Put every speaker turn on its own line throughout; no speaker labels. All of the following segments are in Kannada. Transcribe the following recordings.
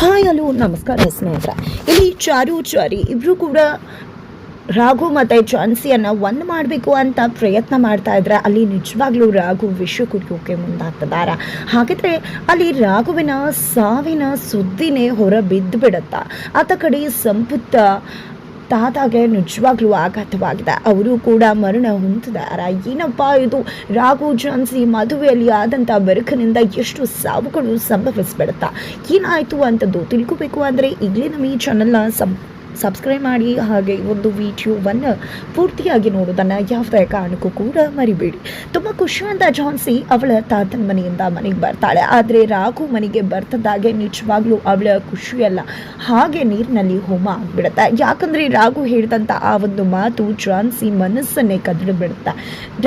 ಹಾಯ್ ಹಲೋ ನಮಸ್ಕಾರ ಸ್ನೇಹಿತರೆ. ಇಲ್ಲಿ ಚಾರು ಚಾರಿ ಇಬ್ಬರು ಕೂಡ ರಾಘು ಮತ್ತು ಝಾನ್ಸಿಯನ್ನು ಒಂದು ಮಾಡಬೇಕು ಅಂತ ಪ್ರಯತ್ನ ಮಾಡ್ತಾ ಇದ್ರೆ ಅಲ್ಲಿ ನಿಜವಾಗ್ಲೂ ರಾಘು ವಿಷ ಕುಡಿಯೋಕೆ ಮುಂದಾಗ್ತಿದ್ದಾರೆ. ಹಾಗಿದ್ರೆ ಅಲ್ಲಿ ರಾಘುವಿನ ಸಾವಿನ ಸುದ್ದಿನೇ ಹೊರ ಬಿದ್ದು ಬಿಡುತ್ತಾ ಆತ ಕಡೆ ಸಂಪುತ್ತ ತಾತಾಗೆ ನಿಜವಾಗ್ಲೂ ಆಘಾತವಾಗಿದೆ. ಅವರು ಕೂಡ ಮರಣ ಹೊಂದಿದ್ದಾರೆ. ಏನಪ್ಪ ಇದು? ರಾಘು ಝಾನ್ಸಿ ಮದುವೆಯಲ್ಲಿ ಆದಂಥ ಬೆರಕಿನಿಂದ ಎಷ್ಟು ಸಾವುಗಳು ಸಂಭವಿಸ್ಬಿಡುತ್ತಾ? ಏನಾಯಿತು ಅಂತದ್ದು ತಿಳ್ಕೋಬೇಕು ಅಂದರೆ ಈಗಲೇ ನಮ್ಮ ಈ ಚಾನಲ್ನ ಸಬ್ ಸಬ್ಸ್ಕ್ರೈಬ್ ಮಾಡಿ ಹಾಗೆ ಒಂದು ವಿಡಿಯೋವನ್ನು ಪೂರ್ತಿಯಾಗಿ ನೋಡೋದನ್ನು ಯಾವುದೇ ಕಾರಣಕ್ಕೂ ಕೂಡ ಮರಿಬೇಡಿ. ತುಂಬ ಖುಷಿಯಿಂದ ಝಾನ್ಸಿ ಅವಳ ತಾತನ ಮನೆಯಿಂದ ಮನೆಗೆ ಬರ್ತಾಳೆ. ಆದರೆ ರಾಘು ಮನೆಗೆ ಬರ್ತದಾಗೆ ನಿಜವಾಗ್ಲೂ ಅವಳ ಖುಷಿಯಲ್ಲ. ಹಾಗೆ ನೀರಿನಲ್ಲಿ ಹೋಮ ಆಗಿಬಿಡುತ್ತೆ. ಯಾಕಂದರೆ ರಾಘು ಹೇಳಿದಂಥ ಆ ಒಂದು ಮಾತು ಜಾನ್ಸಿ ಮನಸ್ಸನ್ನೇ ಕದಡು ಬಿಡುತ್ತೆ.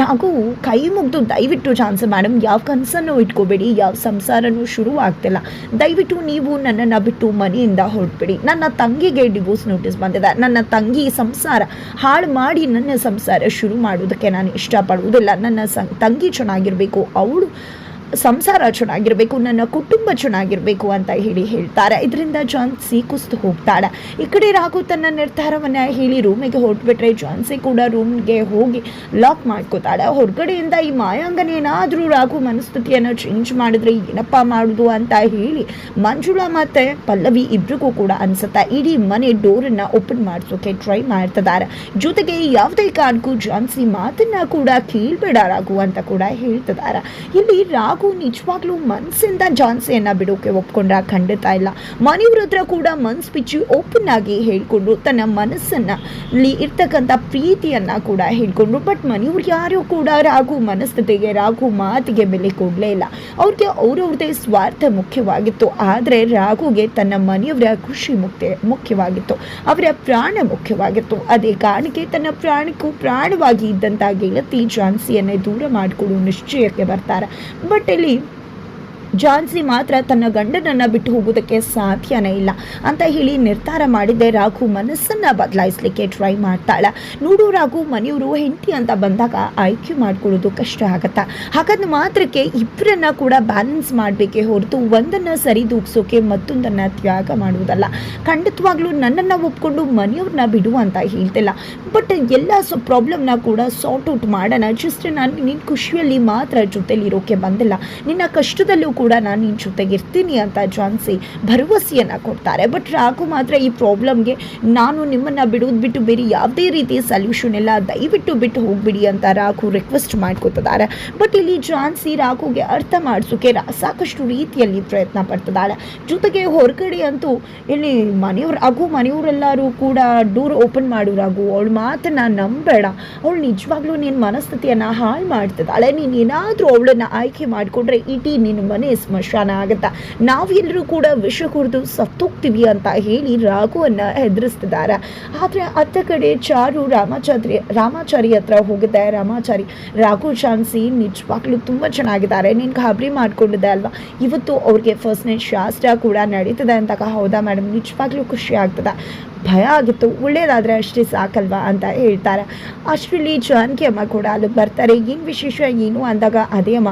ರಾಘು ಕೈ ಮುಗಿದು ದಯವಿಟ್ಟು ಝಾನ್ಸಿ ಮೇಡಮ್ ಯಾವ ಕನಸನ್ನು ಇಟ್ಕೋಬೇಡಿ. ಯಾವ ಸಂಸಾರನೂ ಶುರು ಆಗ್ತಿಲ್ಲ ದಯವಿಟ್ಟು ನೀವು ನನ್ನನ್ನು ಬಿಟ್ಟು ಮನೆಯಿಂದ ಹೊರಟ್ಬಿಡಿ. ನನ್ನ ತಂಗಿಗೆ ಡಿವೋರ್ಸ್ ನೋಟಿಸ್ ಬಂದಿದೆ. ನನ್ನ ತಂಗಿ ಸಂಸಾರ ಹಾಳು ಮಾಡಿ ನನ್ನ ಸಂಸಾರ ಶುರು ಮಾಡೋದಕ್ಕೆ ನಾನು ಇಷ್ಟಪಡುವುದಿಲ್ಲ. ನನ್ನ ತಂಗಿ ಚೆನ್ನಾಗಿರಬೇಕು. ಅವಳು ಸಂಸಾರ ಚೆನ್ನಾಗಿರಬೇಕು ನನ್ನ ಕುಟುಂಬ ಚೆನ್ನಾಗಿರಬೇಕು ಅಂತ ಹೇಳಿ ಹೇಳ್ತಾರೆ. ಇದರಿಂದ ಜಾನ್ಸಿ ಕುಸ್ತು ಹೋಗ್ತಾಳೆ. ಈ ಕಡೆ ರಾಘು ತನ್ನ ನಿರ್ಧಾರವನ್ನು ಹೇಳಿ ರೂಮಿಗೆ ಹೊರಟ್ಬಿಟ್ರೆ ಜಾನ್ಸಿ ಕೂಡ ರೂಮ್ಗೆ ಹೋಗಿ ಲಾಕ್ ಮಾಡ್ಕೋತಾಳೆ. ಹೊರಗಡೆಯಿಂದ ಈ ಮಾಯಾಂಗನ ಏನಾದರೂ ರಾಘು ಮನಸ್ಥಿತಿಯನ್ನು ಚೇಂಜ್ ಮಾಡಿದ್ರೆ ಏನಪ್ಪ ಮಾಡೋದು ಅಂತ ಹೇಳಿ ಮಂಜುಳಾ ಮತ್ತು ಪಲ್ಲವಿ ಇಬ್ರಿಗೂ ಕೂಡ ಅನ್ಸುತ್ತೆ. ಇಡೀ ಮನೆ ಡೋರನ್ನು ಓಪನ್ ಮಾಡಿಸೋಕೆ ಟ್ರೈ ಮಾಡ್ತಿದ್ದಾರೆ. ಜೊತೆಗೆ ಯಾವುದೇ ಕಾರಣಕ್ಕೂ ಜಾನ್ಸಿ ಮಾತನ್ನ ಕೂಡ ಕೇಳಬೇಡ ರಾಘು ಅಂತ ಕೂಡ ಹೇಳ್ತಿದ್ದಾರೆ. ಇಲ್ಲಿ ರಾಘು ನಿಜವಾಗ್ಲೂ ಮನಸ್ಸಿಂದ ಜಾನ್ಸಿಯನ್ನು ಬಿಡೋಕೆ ಒಪ್ಕೊಂಡ್ರ ಖಂಡಿತ ಇಲ್ಲ. ಮನೆಯವ್ರ ಹತ್ರ ಕೂಡ ಮನ್ಸು ಬಿಚ್ಚಿ ಓಪನ್ ಆಗಿ ಹೇಳ್ಕೊಂಡ್ರು ತನ್ನ ಮನಸ್ಸನ್ನು ಇಲ್ಲಿ ಇರ್ತಕ್ಕಂಥ ಪ್ರೀತಿಯನ್ನ ಕೂಡ ಹೇಳ್ಕೊಂಡ್ರು ಬಟ್ ಮನೆಯವ್ರು ಯಾರು ಕೂಡ ರಾಘು ಮನಸ್ಥಿತಿಗೆ ರಾಘು ಮಾತಿಗೆ ಬೆಲೆ ಕೊಡಲೇ ಇಲ್ಲ. ಅವ್ರಿಗೆ ಅವ್ರವ್ರದೇ ಸ್ವಾರ್ಥ ಮುಖ್ಯವಾಗಿತ್ತು. ಆದರೆ ರಾಘುಗೆ ತನ್ನ ಮನೆಯವರ ಖುಷಿ ಮುಖ್ಯ ಮುಖ್ಯವಾಗಿತ್ತು. ಅವರ ಪ್ರಾಣ ಮುಖ್ಯವಾಗಿತ್ತು. ಅದೇ ಕಾರಣಕ್ಕೆ ತನ್ನ ಪ್ರಾಣಕ್ಕೂ ಪ್ರಾಣವಾಗಿ ಇದ್ದಂಥ ಗೆಳತಿ ಝಾನ್ಸಿಯನ್ನೇ ದೂರ ಮಾಡಿಕೊಡು ನಿಶ್ಚಯಕ್ಕೆ ಬರ್ತಾರೆ. ಬಟ್ ಇಲ್ಲಿ ಝಾನ್ಸಿ ಮಾತ್ರ ತನ್ನ ಗಂಡನನ್ನು ಬಿಟ್ಟು ಹೋಗೋದಕ್ಕೆ ಸಾಧ್ಯನೇ ಇಲ್ಲ. ಅಂತ ಹೇಳಿ ನಿರ್ಧಾರ ಮಾಡಿದ್ದೆ ರಾಘು ಮನಸ್ಸನ್ನು ಬದಲಾಯಿಸಲಿಕ್ಕೆ ಟ್ರೈ ಮಾಡ್ತಾಳೆ. ನೋಡು ರಾಘು, ಮನೆಯವರು ಹೆಂಡತಿ ಅಂತ ಬಂದಾಗ ಆಯ್ಕೆ ಮಾಡ್ಕೊಳ್ಳೋದು ಕಷ್ಟ ಆಗತ್ತಾ. ಹಾಗಾದ ಮಾತ್ರಕ್ಕೆ ಇಬ್ಬರನ್ನ ಕೂಡ ಬ್ಯಾಲೆನ್ಸ್ ಮಾಡಬೇಕೆ ಹೊರತು ಒಂದನ್ನು ಸರಿದೂಗಿಸೋಕೆ ಮತ್ತೊಂದನ್ನು ತ್ಯಾಗ ಮಾಡುವುದಲ್ಲ. ಖಂಡಿತವಾಗ್ಲೂ ನನ್ನನ್ನು ಒಪ್ಕೊಂಡು ಮನೆಯವ್ರನ್ನ ಬಿಡು ಅಂತ ಹೇಳ್ತಿಲ್ಲ. ಬಟ್ ಎಲ್ಲ ಸೊ ಪ್ರಾಬ್ಲಮ್ನ ಕೂಡ ಸಾರ್ಟ್ ಔಟ್ ಮಾಡೋಣ. ಜಸ್ಟ್ ನಾನು ನಿನ್ನ ಖುಷಿಯಲ್ಲಿ ಮಾತ್ರ ಜೊತೆಲಿ ಇರೋಕೆ ಬಂದಿಲ್ಲ. ನಿನ್ನ ಕಷ್ಟದಲ್ಲೂ ನಾನು ನಿನ್ನ ಜೊತೆಗಿರ್ತೀನಿ ಅಂತ ಜಾನ್ಸಿ ಭರವಸೆಯನ್ನು ಕೊಡ್ತಾರೆ. ಬಟ್ ರಾಘು ಮಾತ್ರ ಈ ಪ್ರಾಬ್ಲಮ್ಗೆ ನಾನು ನಿಮ್ಮನ್ನು ಬಿಡೋದು ಬಿಟ್ಟು ಬೇರೆ ಯಾವುದೇ ರೀತಿ ಸಲ್ಯೂಷನ್ ಎಲ್ಲ ದಯವಿಟ್ಟು ಬಿಟ್ಟು ಹೋಗ್ಬಿಡಿ ಅಂತ ರಾಘು ರಿಕ್ವೆಸ್ಟ್ ಮಾಡ್ಕೋತಿದ್ದಾರೆ ಬಟ್ ಇಲ್ಲಿ ಜಾನ್ಸಿ ರಾಘುಗೆ ಅರ್ಥ ಮಾಡಿಸೋಕೆ ಸಾಕಷ್ಟು ರೀತಿಯಲ್ಲಿ ಪ್ರಯತ್ನ ಪಡ್ತಿದ್ದಾಳೆ ಜೊತೆಗೆ ಹೊರಗಡೆ ಅಂತೂ ಇಲ್ಲಿ ಮನೆಯವ್ರು ರಾಘು ಮನೆಯವರೆಲ್ಲರೂ ಕೂಡ ಡೋರ್ ಓಪನ್ ಮಾಡು ರಾಘು, ಅವಳ ಮಾತನ್ನ ನಂಬೇಡ. ಅವಳು ನಿಜವಾಗ್ಲೂ ನಿನ್ನ ಮನಸ್ಥಿತಿಯನ್ನು ಹಾಳು ಮಾಡ್ತಿದ್ದಾಳೆ ನೀನು ಏನಾದರೂ ಅವಳನ್ನು ಆಯ್ಕೆ ಮಾಡಿಕೊಂಡ್ರೆ ಇಡೀ ನಿನ್ನ ಮನೆ ಸ್ಮಶಾನ ಆಗುತ್ತಾ? ನಾವೆಲ್ಲರೂ ಕೂಡ ವಿಷ ಕುಡಿದು ಸತ್ತೋಗ್ತೀವಿ ಅಂತ ಹೇಳಿ ರಾಘುವನ್ನು ಹೆದರಿಸ್ತಿದ್ದಾರೆ. ಆದರೆ ಅತ್ತ ಕಡೆ ಚಾರು ರಾಮಾಚಾರಿ ರಾಮಾಚಾರಿ ಹತ್ರ ಹೋಗುತ್ತೆ. ರಾಮಾಚಾರಿ, ರಾಘು ಚಾನ್ಸಿ ನಿಜವಾಗ್ಲೂ ತುಂಬ ಚೆನ್ನಾಗಿದ್ದಾರೆ. ನೀನು ಗಾಬರಿ ಮಾಡ್ಕೊಂಡಿದ್ದೆ ಅಲ್ವಾ? ಇವತ್ತು ಅವ್ರಿಗೆ ಫಸ್ಟ್ ನೈಟ್ ಶಾಸ್ತ್ರ ಕೂಡ ನಡೀತದೆ ಅಂತ ಹೌದಾ ಮೇಡಮ್ ನಿಜವಾಗ್ಲೂ ಖುಷಿ ಆಗ್ತದೆ. ಭಯ ಆಗಿತ್ತು. ಒಳ್ಳೇದಾದರೆ ಅಷ್ಟೇ ಸಾಕಲ್ವಾ ಅಂತ ಹೇಳ್ತಾರೆ. ಅಷ್ಟರಲ್ಲಿ ಜಾನಕಿ ಅಮ್ಮ ಕೂಡ ಅಲ್ಲಿ ಬರ್ತಾರೆ. ಏನು ವಿಶೇಷ ಏನು ಅಂದಾಗ ಅದೇ ಅಮ್ಮ.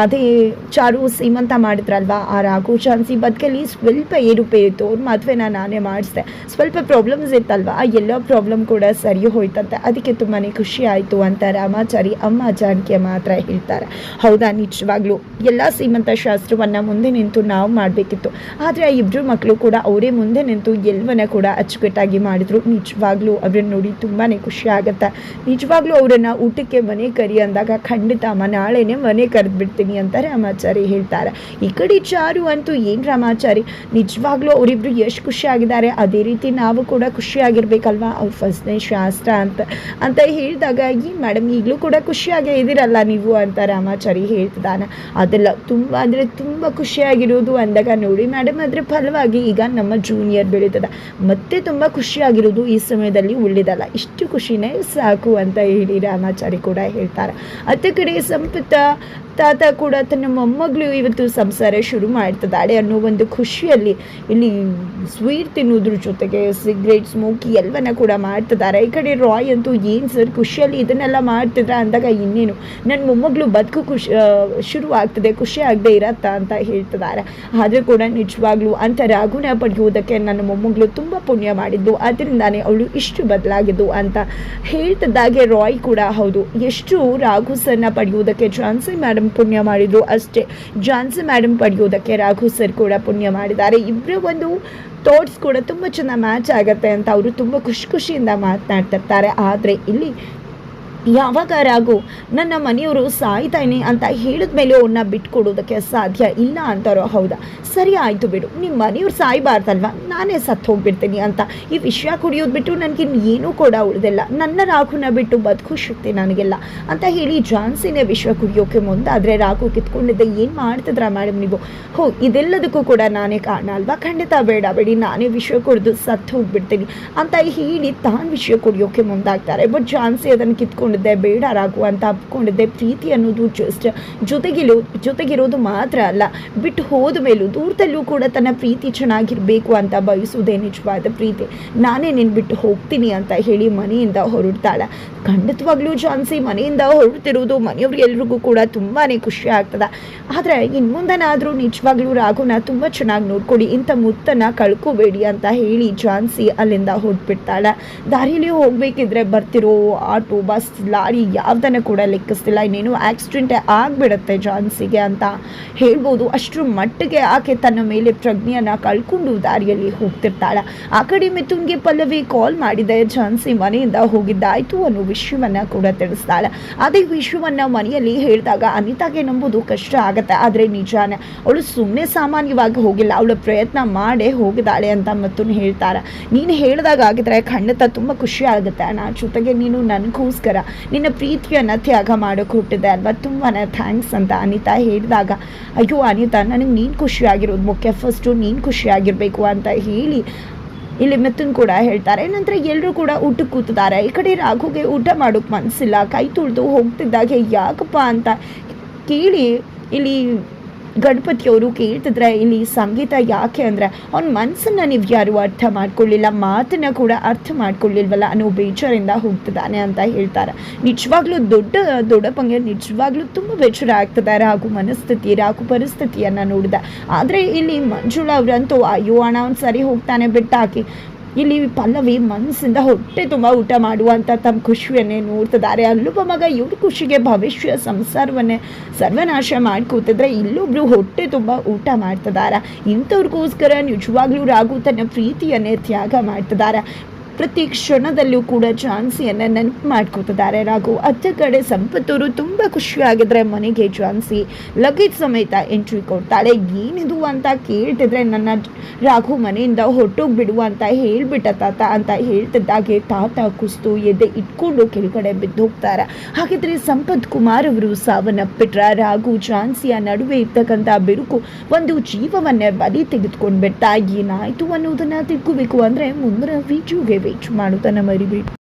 ಅದೇ ಚಾರು ಸೀಮಂತ ಮಾಡಿದ್ರಲ್ವಾ? ಆ ರಾಘು ಚಾನ್ಸಿ ಬದುಕಲ್ಲಿ ಸ್ವಲ್ಪ ಏರುಪೇರು ಇತ್ತು. ಅವ್ರ ಮದುವೆನ ನಾನೇ ಮಾಡಿಸಿದೆ. ಸ್ವಲ್ಪ ಪ್ರಾಬ್ಲಮ್ಸ್ ಇತ್ತಲ್ವಾ? ಆ ಎಲ್ಲ ಪ್ರಾಬ್ಲಮ್ ಕೂಡ ಸರಿ ಹೋಯ್ತಂತೆ. ಅದಕ್ಕೆ ತುಂಬಾ ಖುಷಿ ಆಯಿತು ಅಂತ ರಾಮಾಚಾರಿ ಅಮ್ಮ, ಜಾನಕಿ ಅಮ್ಮ ಹತ್ರ ಹೇಳ್ತಾರೆ. ಹೌದಾ? ನಿಜವಾಗ್ಲೂ. ಎಲ್ಲ ಸೀಮಂತ ಶಾಸ್ತ್ರವನ್ನು ಮುಂದೆ ನಿಂತು ನಾವು ಮಾಡಬೇಕಿತ್ತು. ಆದರೆ ಆ ಇಬ್ಬರು ಮಕ್ಕಳು ಕೂಡ ಅವರೇ ಮುಂದೆ ನಿಂತು ಎಲ್ಲವನ್ನ ಕೂಡ ಅಚ್ಚುಕಟ್ಟಾಗಿ ಮಾಡಿದ್ರು. ನಿಜವಾಗ್ಲೂ ಅವ್ರನ್ನ ನೋಡಿ ತುಂಬಾ ಖುಷಿ ಆಗುತ್ತೆ. ನಿಜವಾಗ್ಲೂ ಅವರನ್ನು ಊಟಕ್ಕೆ ಮನೆ ಕರಿ ಅಂದಾಗ ಖಂಡಿತ ಅಮ್ಮ, ನಾಳೆನೆ ಮನೆ ಕರೆದು ಬಿಡ್ತೀನಿ ಅಂತ ರಾಮಾಚಾರಿ ಹೇಳ್ತಾರೆ. ಈ ಕಡೆ ಚಾರು ಅಂತೂ ಏನು ರಾಮಾಚಾರಿ ನಿಜವಾಗ್ಲೂ ಅವರಿಬ್ರು ಎಷ್ಟು ಖುಷಿಯಾಗಿದ್ದಾರೆ ಅದೇ ರೀತಿ ನಾವು ಕೂಡ ಖುಷಿಯಾಗಿರ್ಬೇಕಲ್ವಾ ಅವ್ರ ಫಸ್ಟ್ನೇ ಶಾಸ್ತ್ರ ಅಂತ ಅಂತ ಹೇಳಿದಾಗ, ಈ ಮೇಡಮ್ ಈಗಲೂ ಕೂಡ ಖುಷಿಯಾಗೇ ಇದ್ದೀರಲ್ಲ ನೀವು? ಅಂತ ರಾಮಾಚಾರಿ ಹೇಳ್ತಿದ್ದಾನೆ. ಅದೆಲ್ಲ ತುಂಬ ಅಂದರೆ ತುಂಬ ಖುಷಿಯಾಗಿರೋದು ಅಂದಾಗ, ನೋಡಿ ಮೇಡಮ್ ಅದರ ಫಲವಾಗಿ ಈಗ ನಮ್ಮ ಜೂನಿಯರ್ ಬೆಳೀತದೆ. ಮತ್ತೆ ತುಂಬ ಖುಷಿಯಾಗಿರೋದು ಈ ಸಮಯದಲ್ಲಿ ಉಳಿದಲ್ಲ. ಇಷ್ಟು ಖುಷಿನೇ ಸಾಕು ಅಂತ ಹೇಳಿ ರಾಮಾಚಾರಿ ಕೂಡ ಹೇಳ್ತಾರೆ. ಅತ್ತ ಕಡೆ ಸಂಪತ್ತ ತಾತ ಕೂಡ ತನ್ನ ಮೊಮ್ಮಗಳು ಇವತ್ತು ಸಂಸಾರ ಶುರು ಮಾಡ್ತಿದ್ದಾಳೆ ಅನ್ನೋ ಒಂದು ಖುಷಿಯಲ್ಲಿ ಇಲ್ಲಿ ಸ್ವೀಟ್ ತಿನ್ನೋದ್ರ ಜೊತೆಗೆ ಸಿಗರೇಟ್ ಸ್ಮೋಕಿ ಎಲ್ಲವನ್ನ ಕೂಡ ಮಾಡ್ತಿದ್ದಾರೆ. ಈ ಕಡೆ ರಾಯ್ ಅಂತೂ ಏನು ಸರ್ ಖುಷಿಯಲ್ಲಿ ಇದನ್ನೆಲ್ಲ ಮಾಡ್ತಿದ್ರ ಅಂದಾಗ ಇನ್ನೇನು ನನ್ನ ಮೊಮ್ಮಗಳು ಬದುಕು ಖುಷಿ ಶುರು ಆಗ್ತದೆ ಖುಷಿ ಆಗದೆ ಇರತ್ತಾ ಅಂತ ಹೇಳ್ತಿದ್ದಾರೆ. ಆದರೂ ಕೂಡ ನಿಜವಾಗ್ಲೂ ಅಂತ ರಾಗುನ ಪಡೆಯುವುದಕ್ಕೆ ನನ್ನ ಮೊಮ್ಮಗಳು ತುಂಬ ಪುಣ್ಯ ಮಾಡಿದ್ದು ಅದರಿಂದಾನೇ ಅವಳು ಇಷ್ಟು ಬದಲಾಗಿದ್ದು ಅಂತ ಹೇಳ್ತಿದ್ದಾಗೆ ರಾಯ್ ಕೂಡ. ಹೌದು, ಎಷ್ಟು ರಾಘು ಸರ್ನ ಪಡೆಯುವುದಕ್ಕೆ ಝಾನ್ಸಿ ಮೇಡಮ್ ಪುಣ್ಯ ಮಾಡಿದ್ರು. ಅಷ್ಟೇ, ಜಾನ್ಸಿ ಮ್ಯಾಡಮ್ ಪಡೆಯೋದಕ್ಕೆ ರಾಘು ಸರ್ ಕೂಡ ಪುಣ್ಯ ಮಾಡಿದ್ದಾರೆ. ಇಬ್ಬರ ಒಂದು ಥಾಟ್ಸ್ ಕೂಡ ತುಂಬ ಚೆನ್ನಾಗಿ ಮ್ಯಾಚ್ ಆಗುತ್ತೆ ಅಂತ ಅವರು ತುಂಬ ಖುಷಿ ಖುಷಿಯಿಂದ ಮಾತನಾಡ್ತಿರ್ತಾರೆ. ಆದರೆ ಇಲ್ಲಿ ಯಾವಾಗ ರಾಘು ನನ್ನ ಮನೆಯವರು ಸಾಯ್ತಾನೆ ಅಂತ ಹೇಳಿದ ಮೇಲೆ ಅವ್ರನ್ನ ಬಿಟ್ಕೊಡೋದಕ್ಕೆ ಸಾಧ್ಯ ಇಲ್ಲ ಅಂತಾರೋ ಹೌದಾ? ಸರಿ ಆಯಿತು ಬಿಡು ನಿಮ್ಮ ಮನೆಯವ್ರು ಸಾಯ್ಬಾರ್ದಲ್ವ? ನಾನೇ ಸತ್ತು ಹೋಗ್ಬಿಡ್ತೀನಿ ಅಂತ ಈ ವಿಷಯ ಕುಡಿಯೋದು ಬಿಟ್ಟು ನನಗೆ ಏನೂ ಕೂಡ ಉಳಿದಿಲ್ಲ. ನನ್ನ ರಾಘುನ ಬಿಟ್ಟು ಬದುಕು ಶಕ್ತಿ ನನಗೆಲ್ಲ ಅಂತ ಹೇಳಿ ಜಾನ್ಸಿನೇ ವಿಶ್ವ ಕುಡಿಯೋಕೆ ಮುಂದಾದರೆ ರಾಘು ಕಿತ್ಕೊಂಡಿದ್ದೆ. ಏನು ಮಾಡ್ತಿದ್ರ ಮೇಡಮ್ ನೀವು? ಹೋ, ಇದೆಲ್ಲದಕ್ಕೂ ಕೂಡ ನಾನೇ ಕಾರಣ ಅಲ್ವಾ? ಖಂಡಿತ ಬೇಡ ಬೇಡಿ, ನಾನೇ ವಿಷಯ ಕುಡಿದು ಸತ್ತು ಹೋಗ್ಬಿಡ್ತೀನಿ ಅಂತ ಹೇಳಿ ತಾನು ವಿಷಯ ಕುಡಿಯೋಕೆ ಮುಂದಾಗ್ತಾರೆ. ಬಟ್ ಜಾನ್ಸಿ ಅದನ್ನು ಕಿತ್ಕೊಂಡಿದ್ದೆ ಬೇಡ ರಾಘು ಅಂತ ಅಪ್ಕೊಂಡಿದ್ದೆ ಪ್ರೀತಿ ಅನ್ನೋದು ಜಸ್ಟ್ ಜೊತೆಗಿಲು, ಜೊತೆಗಿರೋದು ಮಾತ್ರ ಅಲ್ಲ. ಬಿಟ್ಟು ಹೋದ ಮೇಲೂ ದೂರದಲ್ಲೂ ಕೂಡ ತನ್ನ ಪ್ರೀತಿ ಚೆನ್ನಾಗಿರಬೇಕು ಅಂತ ಬಯಸುವುದೇ ನಿಜವಾದ ಪ್ರೀತಿ. ನಾನೇ ನಿನ್ನ ಬಿಟ್ಟು ಹೋಗ್ತೀನಿ ಅಂತ ಹೇಳಿ ಮನೆಯಿಂದ ಹೊರಡ್ತಾಳೆ. ಖಂಡಿತವಾಗ್ಲೂ ಜಾನ್ಸಿ ಮನೆಯಿಂದ ಹೊರಡ್ತಿರೋದು ಮನೆಯವ್ರಿಗೆಲ್ರಿಗೂ ಕೂಡ ತುಂಬಾ ಖುಷಿ ಆಗ್ತದೆ. ಆದರೆ ಇನ್ ಮುಂದನಾದರೂ ನಿಜವಾಗ್ಲೂ ರಾಘುನ ತುಂಬ ಚೆನ್ನಾಗಿ ನೋಡ್ಕೊಡಿ, ಇಂಥ ಮುತ್ತನ್ನು ಕಳ್ಕೋಬೇಡಿ ಅಂತ ಹೇಳಿ ಜಾನ್ಸಿ ಅಲ್ಲಿಂದ ಹೊರಟ್ಬಿಡ್ತಾಳೆ. ದಾರಿಯಲ್ಲಿ ಹೋಗಬೇಕಿದ್ರೆ ಬರ್ತಿರೋ ಆಟೋ, ಬಸ್ ಲಾರಿ ಯಾವ್ದನ್ನು ಕೂಡ ಲೆಕ್ಕಿಸ್ತಿಲ್ಲ. ಇನ್ನೇನು ಆಕ್ಸಿಡೆಂಟ್ ಆಗಿಬಿಡುತ್ತೆ ಜಾನ್ಸಿಗೆ ಅಂತ ಹೇಳ್ಬೋದು. ಅಷ್ಟರ ಮಟ್ಟಿಗೆ ಆಕೆ ತನ್ನ ಮೇಲೆ ಪ್ರಜ್ಞೆಯನ್ನು ಕಳ್ಕೊಂಡು ದಾರಿಯಲ್ಲಿ ಹೋಗ್ತಿರ್ತಾಳೆ. ಆ ಕಡೆ ಮಿಥುನ್ಗೆ ಪಲ್ಲವಿ ಕಾಲ್ ಮಾಡಿದೆ. ಜಾನ್ಸಿ ಮನೆಯಿಂದ ಹೋಗಿದ್ದಾಯಿತು ಅನ್ನೋ ವಿಷಯವನ್ನು ಕೂಡ ತಿಳಿಸ್ತಾಳೆ. ಅದೇ ವಿಷಯವನ್ನು ಮನೆಯಲ್ಲಿ ಹೇಳಿದಾಗ ಅನಿತಾಗೆ ನಂಬೋದು ಕಷ್ಟ ಆಗುತ್ತೆ. ಆದರೆ ನಿಜಾನೇ ಅವಳು ಸುಮ್ಮನೆ ಸಾಮಾನ್ಯವಾಗಿ ಹೋಗಿಲ್ಲ. ಅವಳು ಪ್ರಯತ್ನ ಮಾಡೇ ಹೋಗಿದ್ದಾಳೆ ಅಂತ ಮತ್ತೊಂದು ಹೇಳ್ತಾರೆ ನೀನು ಹೇಳಿದಾಗ ಆಗಿದ್ರೆ ಖಂಡಿತ ತುಂಬ ಖುಷಿ ಆಗುತ್ತೆ ನಾನು ಜೊತೆಗೆ ನೀನು ನನಗೋಸ್ಕರ ನಿನ್ನ ಪ್ರೀತಿಯನ್ನು ತ್ಯಾಗ ಮಾಡೋಕೆ ಹುಟ್ಟಿದೆ ಅಲ್ವಾ? ತುಂಬಾ ಥ್ಯಾಂಕ್ಸ್ ಅಂತ ಅನಿತಾ ಹೇಳಿದಾಗ, ಅಯ್ಯೋ ಅನಿತಾ, ನನಗೆ ನೀನು ಖುಷಿಯಾಗಿರೋದು ಮುಖ್ಯ. ಫಸ್ಟು ನೀನು ಖುಷಿಯಾಗಿರಬೇಕು ಅಂತ ಹೇಳಿ ಇಲ್ಲಿ ಮಿಥುನ್ ಕೂಡ ಹೇಳ್ತಾರೆ. ನಂತರ ಎಲ್ಲರೂ ಕೂಡ ಊಟ ಕೂತಿದ್ದಾರೆ. ಈ ಕಡೆ ರಾಘುಗೆ ಊಟ ಮಾಡೋಕೆ ಮನಸ್ಸಿಲ್ಲ ಕೈ ತುಳಿದು ಹೋಗ್ತಿದ್ದಾಗೆ, ಯಾಕಪ್ಪ ಅಂತ ಕೇಳಿ ಇಲ್ಲಿ ಗಣಪತಿಯವರು ಕೇಳ್ತಿದ್ರೆ, ಇಲ್ಲಿ ಸಂಗೀತ ಯಾಕೆ ಅಂದರೆ ಅವ್ನ ಮನಸ್ಸನ್ನು ನೀವು ಯಾರು ಅರ್ಥ ಮಾಡ್ಕೊಳ್ಳಿಲ್ಲ, ಮಾತನ್ನ ಕೂಡ ಅರ್ಥ ಮಾಡ್ಕೊಳ್ಳಿಲ್ವಲ್ಲ ಅನ್ನೋ ಬೇಜಾರಿಂದ ಹೋಗ್ತಿದ್ದಾನೆ ಅಂತ ಹೇಳ್ತಾರೆ. ನಿಜವಾಗ್ಲೂ ದೊಡ್ಡ ದೊಡ್ಡಪ್ಪಂಗೆ ನಿಜವಾಗ್ಲೂ ತುಂಬ ಬೇಜಾರ ಆಗ್ತದೆ ಹಾಗೂ ಮನಸ್ಥಿತಿ, ರಾಘು ಪರಿಸ್ಥಿತಿಯನ್ನು ನೋಡಿದೆ ಆದರೆ ಇಲ್ಲಿ ಮಂಜುಳ ಅವರಂತೂ, ಅಯ್ಯೋ, ಅಣ್ಣ, ಅವ್ನು ಸರಿ ಹೋಗ್ತಾನೆ, ಬಿಟ್ಟಾಕಿ. ಇಲ್ಲಿ ಪಲ್ಲವಿ ಮನಸ್ಸಿಂದ ಹೊಟ್ಟೆ ತುಂಬ ಊಟ ಮಾಡುವಂಥ ತಮ್ಮ ಖುಷಿಯನ್ನೇ ನೋಡ್ತಿದ್ದಾರೆ. ಅಲ್ಲೊಬ್ಬ ಮಗ ಇವ್ರ ಖುಷಿಗೆ ಭವಿಷ್ಯ ಸಂಸಾರವನ್ನೇ ಸರ್ವನಾಶ ಮಾಡ್ಕೋತಿದ್ರೆ ಇಲ್ಲೊಬ್ರು ಹೊಟ್ಟೆ ತುಂಬ ಊಟ ಮಾಡ್ತಿದ್ದಾರೆ. ಇಂಥವ್ರಿಗೋಸ್ಕರ ನಿಜವಾಗ್ಲೂ ರಾಗು ತನ್ನ ಪ್ರೀತಿಯನ್ನೇ ತ್ಯಾಗ ಮಾಡ್ತಿದ್ದಾರೆ. ಪ್ರತಿ ಕ್ಷಣದಲ್ಲೂ ಕೂಡ ಝಾನ್ಸಿಯನ್ನು ನೆನಪು ಮಾಡ್ಕೋತಿದ್ದಾರೆ. ರಾಘು ಅತ್ತ ಕಡೆ ಸಂಪತ್ತೂರು ತುಂಬ ಖುಷಿಯಾಗಿದ್ರೆ ಮನೆಗೆ ಝಾನ್ಸಿ ಲಗೇಜ್ ಸಮೇತ ಎಂಟ್ರಿ ಕೊಡ್ತಾಳೆ. ಏನಿದು ಅಂತ ಕೇಳ್ತಿದ್ರೆ ನನ್ನ ರಾಘು ಮನೆಯಿಂದ ಹೊಟ್ಟೋಗ್ಬಿಡು ಅಂತ ಹೇಳ್ಬಿಟ್ಟ ತಾತ ಅಂತ ಹೇಳ್ತಿದ್ದಾಗೆ. ತಾತ ಕುಸ್ತು ಎದೆ ಇಟ್ಕೊಂಡು ಕೆಳಗಡೆ ಬಿದ್ದು ಹೋಗ್ತಾರೆ ಹಾಗಿದ್ರೆ ಸಂಪತ್ ಕುಮಾರ್ ಅವರು ಸಾವನ್ನಪ್ಪಿಟ್ರ. ರಾಘು ಝಾನ್ಸಿಯ ನಡುವೆ ಇರ್ತಕ್ಕಂಥ ಬಿರುಕು ಒಂದು ಜೀವವನ್ನೇ ಬಲಿ ತೆಗೆದುಕೊಂಡು ಬಿಡ್ತಾ ಏನಾಯ್ತು ಅನ್ನೋದನ್ನ ತಿಳ್ಕೋಬೇಕು ಅಂದ್ರೆ ಮುಂದಿನ ವೀಡಿಯೋಗೆ ವೇಟ್ ಮಾಡೋದನ್ನ ಮರಿಬೇಡಿ.